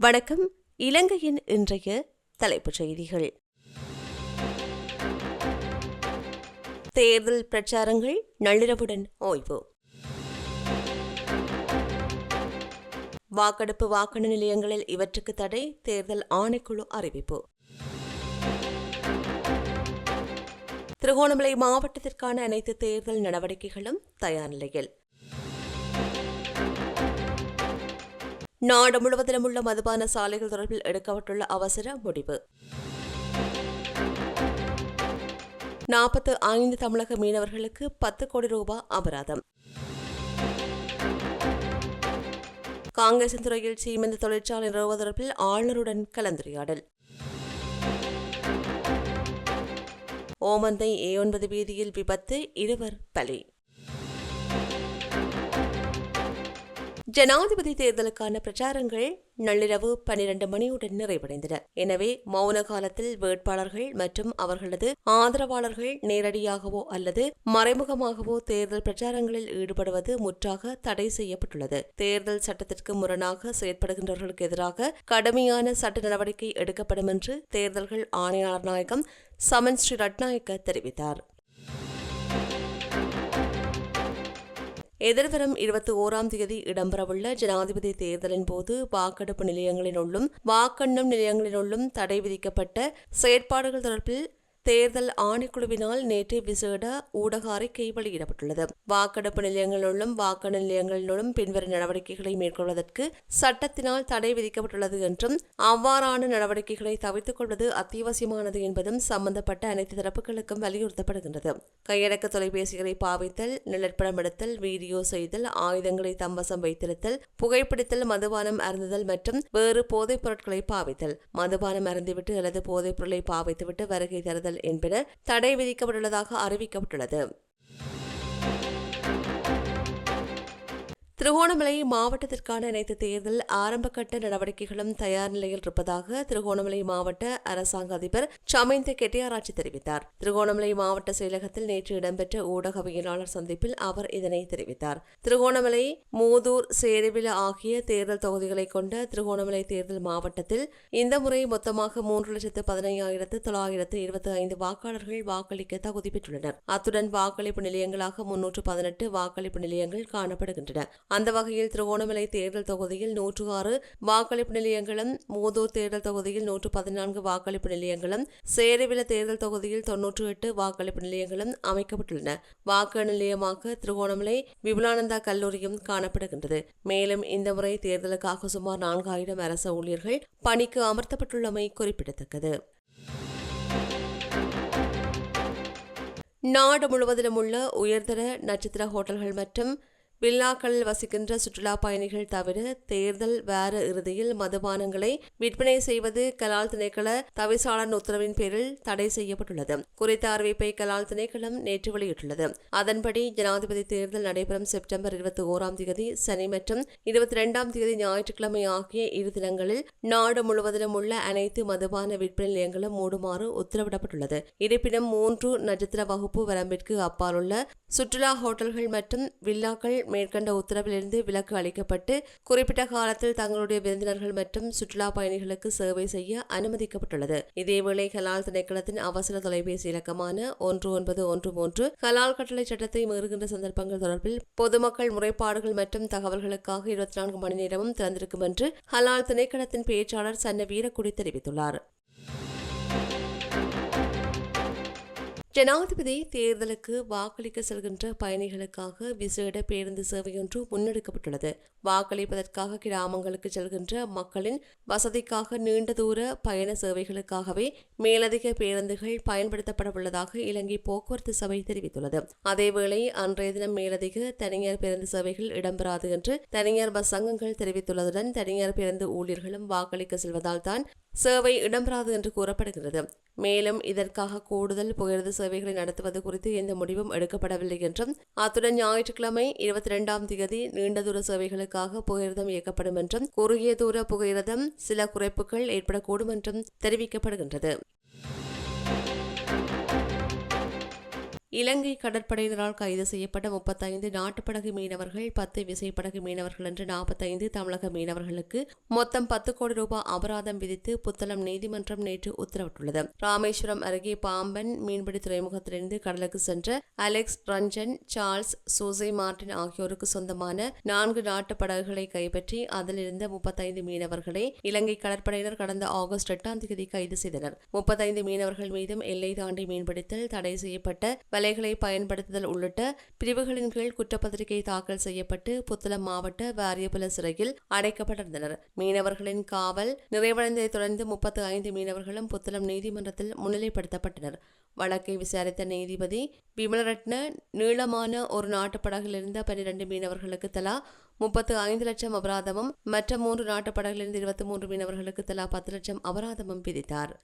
வணக்கம். இலங்கையின் இன்றைய தலைப்புச் செய்திகள். தேர்தல் பிரச்சாரங்கள் நள்ளிரவுடன் ஓய்வு. வாக்கெடுப்பு வாக்காளர் நிலையங்களில் இவற்றுக்கு தடை தேர்தல் ஆணைக்குழு அறிவிப்பு. திருகோணமலை மாவட்டத்திற்கான அனைத்து தேர்தல் நடவடிக்கைகளும் தயார் நிலையில். நாடு முழுவதிலும் உள்ள மதுபான சாலைகள் தொடர்பில் எடுக்கப்பட்டுள்ள அவசர முடிவு. நாற்பத்து ஐந்து தமிழக மீனவர்களுக்கு பத்து கோடி ரூபாய் அபராதம். காங்கிரசின் துறையில் சீமெந்து தொழிற்சாலை நிறுவ தொடர்பில் ஆளுநருடன் கலந்துரையாடல். ஓமந்தை ஏ ஒன்பது வீதியில் விபத்து இருவர் பலி. ஜனாதிபதி தேர்தலுக்கான பிரச்சாரங்கள் நள்ளிரவு பனிரண்டு மணியுடன் நிறைவடைந்தன. எனவே மௌன காலத்தில் வேட்பாளர்கள் மற்றும் அவர்களது ஆதரவாளர்கள் நேரடியாகவோ அல்லது மறைமுகமாகவோ தேர்தல் பிரச்சாரங்களில் ஈடுபடுவது முற்றாக தடை செய்யப்பட்டுள்ளது. தேர்தல் சட்டத்திற்கு முரணாக செயற்படுகின்றவர்களுக்கு எதிராக கடுமையான சட்ட நடவடிக்கை எடுக்கப்படும் என்று தேர்தல்கள் ஆணையாளர் நாயகம் சமன் ஸ்ரீ ரட்நாயக்க தெரிவித்தார். எதிர்வரும் இருபத்தி ஓராம் தேதி இடம்பெறவுள்ள ஜனாதிபதி தேர்தலின் போது வாக்கெடுப்பு நிலையங்களினுள்ளும் வாக்கெண்ணும் நிலையங்களினுள்ளும் தடை விதிக்கப்பட்ட செயற்பாடுகள் தொடர்பில் தேர்தல் ஆணைக்குழுவினால் நேற்று விசேட ஊடக அறிக்கை வெளியிடப்பட்டுள்ளது வாக்கெடுப்பு நிலையங்களிலும் வாக்கெடுப்பு நிலையங்களிலும் பின்வரும் நடவடிக்கைகளை மேற்கொள்வதற்கு சட்டத்தினால் தடை விதிக்கப்பட்டுள்ளது என்றும் அவ்வாறான நடவடிக்கைகளை தவிர்த்துக் கொள்வது அத்தியாவசியமானது என்பதும் சம்பந்தப்பட்ட அனைத்து தரப்புகளுக்கும் வலியுறுத்தப்படுகின்றது. கையடக்க தொலைபேசிகளை பாவித்தல் நிழற்படம் எடுத்தல் வீடியோ செய்தல் ஆயுதங்களை தம்பசம் வைத்திருத்தல் புகைப்பிடித்தல் மதுபானம் அருந்துதல் மற்றும் வேறு போதைப் பொருட்களை பாவித்தல். மதுபானம் அருந்திவிட்டு அல்லது போதைப் பொருளை பாவித்துவிட்டு வருகை தருதல் என்பன தடை விதிக்கப்பட்டுள்ளதாக அறிவிக்கப்பட்டுள்ளது. திருகோணமலை மாவட்டத்திற்கான அனைத்து தேர்தல் ஆரம்பகட்ட நடவடிக்கைகளும் தயார் நிலையில் இருப்பதாக திருகோணமலை மாவட்ட அரசாங்க அதிபர் சமைந்த கெட்டியாராட்சி தெரிவித்தார். திருகோணமலை மாவட்ட செயலகத்தில் நேற்று இடம்பெற்ற ஊடகவியலாளர் சந்திப்பில் அவர் இதனை தெரிவித்தார். திருகோணமலை மூதூர் சேருவில ஆகிய தேர்தல் தொகுதிகளை கொண்ட திருகோணமலை தேர்தல் மாவட்டத்தில் இந்த முறை மொத்தமாக மூன்று லட்சத்து பதினையாயிரத்து தொள்ளாயிரத்து இருபத்தி ஐந்து வாக்காளர்கள் வாக்களிக்க தகுதி பெற்றுள்ளனர். அத்துடன் வாக்களிப்பு நிலையங்களாக முன்னூற்று பதினெட்டு வாக்களிப்பு நிலையங்கள் காணப்படுகின்றன. அந்த வகையில் திருகோணமலை தேர்தல் தொகுதியில் நூற்று ஆறு வாக்களிப்பு நிலையங்களும் மூதூர் தேர்தல் தொகுதியில் நூற்று பதினான்கு வாக்களிப்பு நிலையங்களும் சேரவில தேர்தல் தொகுதியில் தொன்னூற்று எட்டு வாக்களிப்பு நிலையங்களும் அமைக்கப்பட்டுள்ளன. வாக்கு நிலையமாக திருகோணமலை விபுலானந்தா கல்லூரியும் காணப்படுகின்றது. மேலும் இந்த முறை தேர்தலுக்காக சுமார் நான்காயிரம் அரசு ஊழியர்கள் பணிக்கு அமர்த்தப்பட்டுள்ளமை குறிப்பிடத்தக்கது. நாடு முழுவதிலும் உள்ள உயர்தர நட்சத்திர ஹோட்டல்கள் மற்றும் வில்லாக்களில் வசிக்கின்ற சுற்றுலா பயணிகள் தவிர தேர்தல் வார இறுதியில் மதுபானங்களை விற்பனை செய்வது கலால் திணைக்கள தவிசாளன் உத்தரவின் பேரில் தடை செய்யப்பட்டுள்ளது. குறித்த அறிவிப்பை கலால் திணைக்களம் நேற்று வெளியிட்டுள்ளது. அதன்படி ஜனாதிபதி தேர்தல் நடைபெறும் செப்டம்பர் இருபத்தி ஓராம் தேதி சனி மற்றும் இருபத்தி இரண்டாம் தேதி ஞாயிற்றுக்கிழமை ஆகிய இரு தினங்களில் நாடு முழுவதிலும் உள்ள அனைத்து மதுபான விற்பனை நிலையங்களும் மூடுமாறு உத்தரவிடப்பட்டுள்ளது. இருப்பினும் மூன்று நட்சத்திர வகுப்பு வரம்பிற்கு அப்பாலுள்ள சுற்றுலா ஹோட்டல்கள் மற்றும் வில்லாக்கள் மேற்கண்ட உத்தரவிலிருந்து விலக்கு அளிக்கப்பட்டு குறிப்பிட்ட காலத்தில் தங்களுடைய விருந்தினர்கள் மற்றும் சுற்றுலா பயணிகளுக்கு சேவை செய்ய அனுமதிக்கப்பட்டுள்ளது. இதேவேளை ஹலால் திணைக்களத்தின் அவசர தொலைபேசி இலக்கமான ஒன்று ஒன்பது ஒன்று மூன்று ஹலால் கட்டளை சட்டத்தை மீறுகின்ற சந்தர்ப்பங்கள் தொடர்பில் பொதுமக்கள் முறைப்பாடுகள் மற்றும் தகவல்களுக்காக இருபத்தி நான்கு மணி நேரமும் திறந்திருக்கும் என்று ஹலால் திணைக்களத்தின் பேச்சாளர் சன்ன வீரக்குடி தெரிவித்துள்ளார். ஜனாதிபதி தேர்தலுக்கு வாக்களிக்க செல்கின்ற பயணிகளுக்காக விசேட பேருந்து சேவையொன்று முன்னெடுக்கப்பட்டுள்ளது. வாக்களிப்பதற்காக கிராமங்களுக்கு செல்கின்ற மக்களின் வசதிக்காக நீண்ட தூர பயண சேவைகளுக்காகவே மேலதிக பேருந்துகள் பயன்படுத்தப்பட உள்ளதாக இலங்கை போக்குவரத்து சபை தெரிவித்துள்ளது. அதேவேளை அன்றைய தினம் மேலதிக தனியார் பேருந்து சேவைகள் இடம்பெறாது என்று தனியார் பஸ் சங்கங்கள் தெரிவித்துள்ளதுடன் தனியார் பேருந்து ஊழியர்களும் வாக்களிக்க செல்வதால் தான் சேவை இடம்பெறாது என்று கூறப்படுகிறது. மேலும் இதற்காக கூடுதல் புகையிரத சேவைகளை நடத்துவது குறித்து எந்த முடிவும் எடுக்கப்படவில்லை என்றும் அத்துடன் ஞாயிற்றுக்கிழமை இருபத்தி இரண்டாம் தேதி நீண்ட தூர சேவைகளுக்காக புகையிரதம் இயக்கப்படும் என்றும் குறுகிய தூர புகையிரதம் சில குறைப்புகள் ஏற்படக்கூடும் என்றும் தெரிவிக்கப்படுகின்றது. இலங்கை கடற்படையினரால் கைது செய்யப்பட்ட முப்பத்தைந்து நாட்டுப்படகு மீனவர்கள் பத்து விசைப்படகு மீனவர்கள் என்று நாற்பத்தைந்து தமிழக மீனவர்களுக்கு மொத்தம் பத்து கோடி ரூபாய் அபராதம் விதித்து புத்தளம் நீதிமன்றம் நேற்று உத்தரவிட்டுள்ளது. ராமேஸ்வரம் அருகே பாம்பன் மீன்பிடி துறைமுகத்திலிருந்து கடலுக்கு சென்ற Alex Ranjan Charles Soosai Martin ஆகியோருக்கு சொந்தமான நான்கு நாட்டு படகுகளை கைப்பற்றி அதில் இருந்த முப்பத்தைந்து மீனவர்களை இலங்கை கடற்படையினர் கடந்த ஆகஸ்ட் எட்டாம் தேதி கைது செய்தனர். முப்பத்தைந்து மீனவர்கள் மீதும் எல்லை தாண்டி மீன்பிடித்தல் தடை செய்யப்பட்ட வலைகளை பயன்படுத்துதல் உள்ளிட்ட பிரிவுகளின் கீழ் குற்றப்பத்திரிகை தாக்கல் செய்யப்பட்டு புத்தளம் மாவட்ட வாரியபுல சிறையில் அடைக்கப்பட்டிருந்தனர். மீனவர்களின் காவல் நிறைவடைந்ததைத் தொடர்ந்து முப்பத்து ஐந்து மீனவர்களும் புத்தளம் நீதிமன்றத்தில் முன்னிலைப்படுத்தப்பட்டனர். வழக்கை விசாரித்த நீதிபதி விமலரட்ன நீளமான ஒரு நாட்டுப் படகில் இருந்த பன்னிரண்டு மீனவர்களுக்கு தலா முப்பத்து ஐந்து லட்சம் அபராதமும் மற்ற மூன்று நாட்டுப் படகிலிருந்து இருபத்தி மூன்று மீனவர்களுக்கு தலா பத்து லட்சம் அபராதமும் விதித்தார்.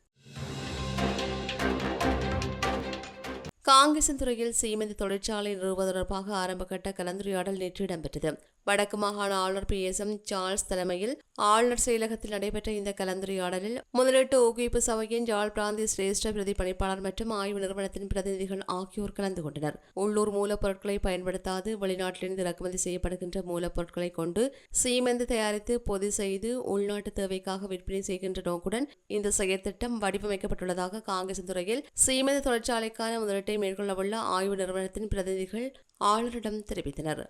காங்கிரசின் துறையில் சீமெந்து தொழிற்சாலை நிறுவ தொடர்பாக ஆரம்பகட்ட கலந்துரையாடல் நேற்று இடம்பெற்றது. வடக்கு மாகாண ஆளுநர் பி. எஸ். எம். சார்ல்ஸ் தலைமையில் ஆளுநர் செயலகத்தில் நடைபெற்ற இந்த கலந்துரையாடலில் முதலீட்டு ஊக்குவிப்பு சபையின் யாழ் பிராந்திய சிரேஷ்ட பிரதி பணிப்பாளர் மற்றும் ஆய்வு நிறுவனத்தின் பிரதிநிதிகள் ஆகியோர் கலந்து கொண்டனர். உள்ளூர் மூலப்பொருட்களை பயன்படுத்தாது வெளிநாட்டிலிருந்து இறக்குமதி செய்யப்படுகின்ற மூலப்பொருட்களை கொண்டு சீமெந்து தயாரித்து பொதி செய்து உள்நாட்டு தேவைக்காக விற்பனை செய்கின்ற நோக்குடன் இந்த செயற்திட்டம் வடிவமைக்கப்பட்டுள்ளதாக காங்கிரஸ் துறையில் சீமெந்து தொழிற்சாலைக்கான முதலீட்டை மேற்கொள்ளவுள்ள ஆய்வு நிறுவனத்தின் பிரதிநிதிகள் ஆளுநரிடம் தெரிவித்தனர்.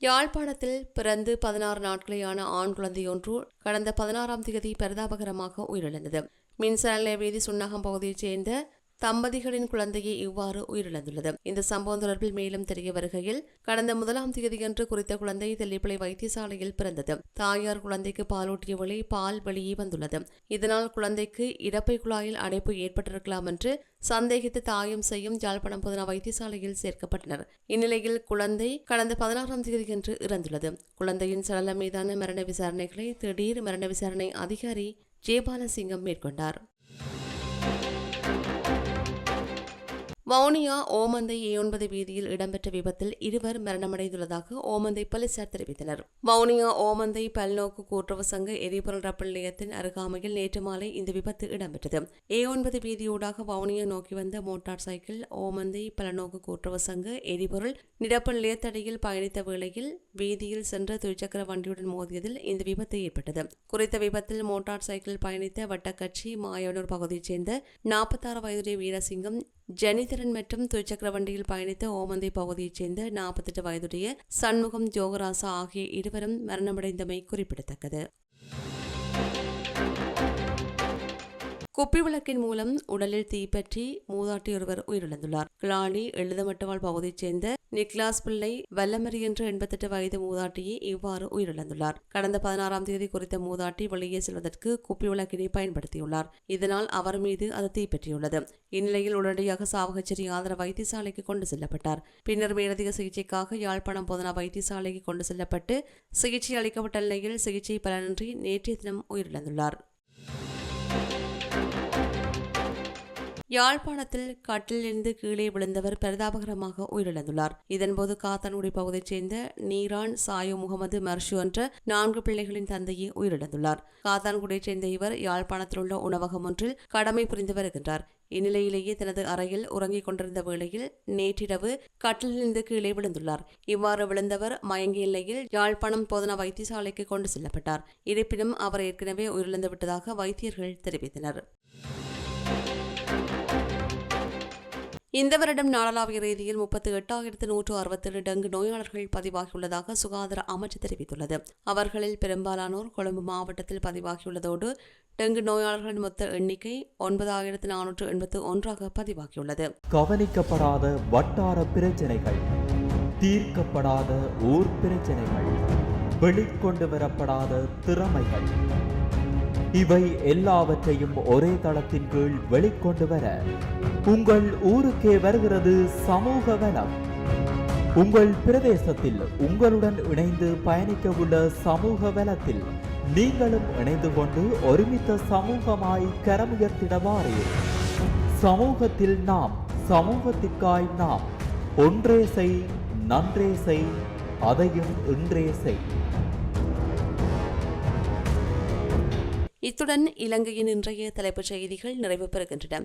யாழ்ப்பாணத்தில் பிறந்து பதினாறு நாட்களேயான ஆண் குழந்தையொன்று கடந்த பதினாறாம் தேதி பரிதாபகரமாக உயிரிழந்தது. மின்சார வீதி சுண்ணகம் பகுதியைச் சேர்ந்த தம்பதிகளின் குழந்தையை இவ்வாறு உயிரிழந்துள்ளது. இந்த சம்பவம் தொடர்பில் மேலும் தெரிய வருகையில் கடந்த முதலாம் தேதியன்று குறித்த குழந்தை தெல்லிப்பளை வைத்தியசாலையில் பிறந்தது. தாயார் குழந்தைக்கு பாலூட்டிய வழி பால் வெளியே வந்துள்ளது. இதனால் குழந்தைக்கு இடப்பை குழாயில் அடைப்பு ஏற்பட்டிருக்கலாம் என்று சந்தேகித்து தாயம் செய்யும் ஜாழ்ப்பாணம் புதினா வைத்தியசாலையில் சேர்க்கப்பட்டனர். இந்நிலையில் குழந்தை கடந்த பதினாறாம் தேதியன்று இறந்துள்ளது. குழந்தையின் சடலம் மீதான மரண விசாரணைகளை திடீர் மரண விசாரணை அதிகாரி ஜெயபாலசிங்கம் மேற்கொண்டார். வவுனியா ஓமந்தை ஏ ஒன்பது வீதியில் இடம்பெற்ற விபத்தில் இருவர் மரணமடைந்துள்ளதாக ஓமந்தை போலீசார் தெரிவித்தனர். வவுனியா ஓமந்தை பல்நோக்கு கூட்டுறவு சங்க எரிபொருள் ரப்பல் நிலையத்தின் அருகாமையில் நேற்று மாலை இந்த விபத்து இடம்பெற்றது. ஏ ஒன்பது வீதியூடாக வவுனியா நோக்கி வந்த மோட்டார் சைக்கிள் ஓமந்தை பலநோக்கு கூட்டுறவு சங்க எரிபொருள் நிரப்பல் நிலையத்தடியில் பயணித்த வேளையில் வீதியில் சென்ற துவிச்சக்கர வண்டியுடன் மோதியதில் இந்த விபத்து ஏற்பட்டது. குறித்த விபத்தில் மோட்டார் சைக்கிள் பயணித்த வட்டக்கட்சி மாயனூர் பகுதியைச் சேர்ந்த நாற்பத்தாறு வயதுடைய வீரசிங்கம் ஜனிதரன் மற்றும் துச்சக்கர வண்டியில் பயணித்த ஓமந்தை பகுதியைச் சேர்ந்த நாற்பத்தெட்டு வயதுடைய சண்முகம் ஜோகராசா ஆகிய இருவரும் மரணமடைந்தமை குறிப்பிடத்தக்கது. குப்பி விளக்கின் மூலம் உடலில் தீப்பற்றி மூதாட்டி ஒருவர் உயிரிழந்துள்ளார். கிளாலி எழுதமட்டவாள் பகுதியைச் சேர்ந்த நிக்லாஸ் பிள்ளை வல்லமரி என்ற எண்பத்தெட்டு வயது மூதாட்டியை இவ்வாறு உயிரிழந்துள்ளார். கடந்த பதினாறாம் தேதி குறித்த மூதாட்டி வெளியே செல்வதற்கு குப்பி விளக்கினை பயன்படுத்தியுள்ளார். இதனால் அவர் மீது அது தீப்பற்றியுள்ளது இந்நிலையில் உடனடியாக சாவகச்சேரி ஆதர வைத்தியசாலைக்கு கொண்டு செல்லப்பட்டார். பின்னர் மேலதிக சிகிச்சைக்காக யாழ்ப்பாணம் போதனா வைத்தியசாலைக்கு கொண்டு செல்லப்பட்டு சிகிச்சை அளிக்கப்பட்ட நிலையில் சிகிச்சை பலனின்றி நேற்றைய தினம் உயிரிழந்துள்ளார். யாழ்ப்பாணத்தில் கட்டிலிருந்து கீழே விழுந்தவர் பரிதாபகரமாக உயிரிழந்துள்ளார். இதன்போது காத்தான்குடி பகுதியைச் சேர்ந்த நீரான் சாயு முகமது மர்ஷு என்ற நான்கு பிள்ளைகளின் தந்தையை உயிரிழந்துள்ளார். காத்தான்குடியைச் சேர்ந்த இவர் யாழ்ப்பாணத்தில் உள்ள உணவகம் ஒன்றில் கடமை புரிந்து வருகின்றார். இந்நிலையிலேயே தனது அறையில் உறங்கிக் கொண்டிருந்த வேளையில் நேற்றிரவு கட்டிலிருந்து கீழே விழுந்துள்ளார். இவ்வாறு விழுந்தவர் மயங்கிய நிலையில் யாழ்ப்பாணம் போதனா வைத்தியசாலைக்கு கொண்டு செல்லப்பட்டார். இருப்பினும் அவர் ஏற்கனவே உயிரிழந்து விட்டதாக வைத்தியர்கள் தெரிவித்தனர். இந்த வருடம் நாடளாவிய ரீதியில் முப்பத்தி எட்டாயிரத்து நூற்று அறுபத்தேழு டெங்கு நோயாளர்கள் பதிவாகியுள்ளதாக சுகாதார அமைச்சு தெரிவித்துள்ளது. அவர்களில் பெரும்பாலானோர் கொழும்பு மாவட்டத்தில் பதிவாகியுள்ளதோடு டெங்கு நோயாளர்களின் மொத்த எண்ணிக்கை ஒன்பதாயிரத்து நானூற்று எண்பத்து ஒன்றாக பதிவாகியுள்ளது. கவனிக்கப்படாத வட்டார பிரச்சனைகள் தீர்க்கப்படாத ஊர் பிரச்சனைகள் வெளிக்கொண்டு வரப்படாத திறமைகள் இவை எல்லாவற்றையும் ஒரே தளத்தின் கீழ் வெளிக்கொண்டு வர உங்கள் ஊருக்கே வருகிறது சமூக வனம். உங்கள் பிரதேசத்தில் உங்களுடன் இணைந்து பயணிக்க உள்ள சமூக வலத்தில் நீங்களும் இணைந்து கொண்டு ஒருமித்த சமூகமாய் கரமுயர்த்திடவாறு. சமூகத்தில் நாம் சமூகத்திற்காய் நாம் ஒன்றே செய் நன்றே செய் அதையும் இன்றே செய். இத்துடன் இலங்கையின் இன்றைய தலைப்புச் செய்திகள் நிறைவு பெறுகின்றன.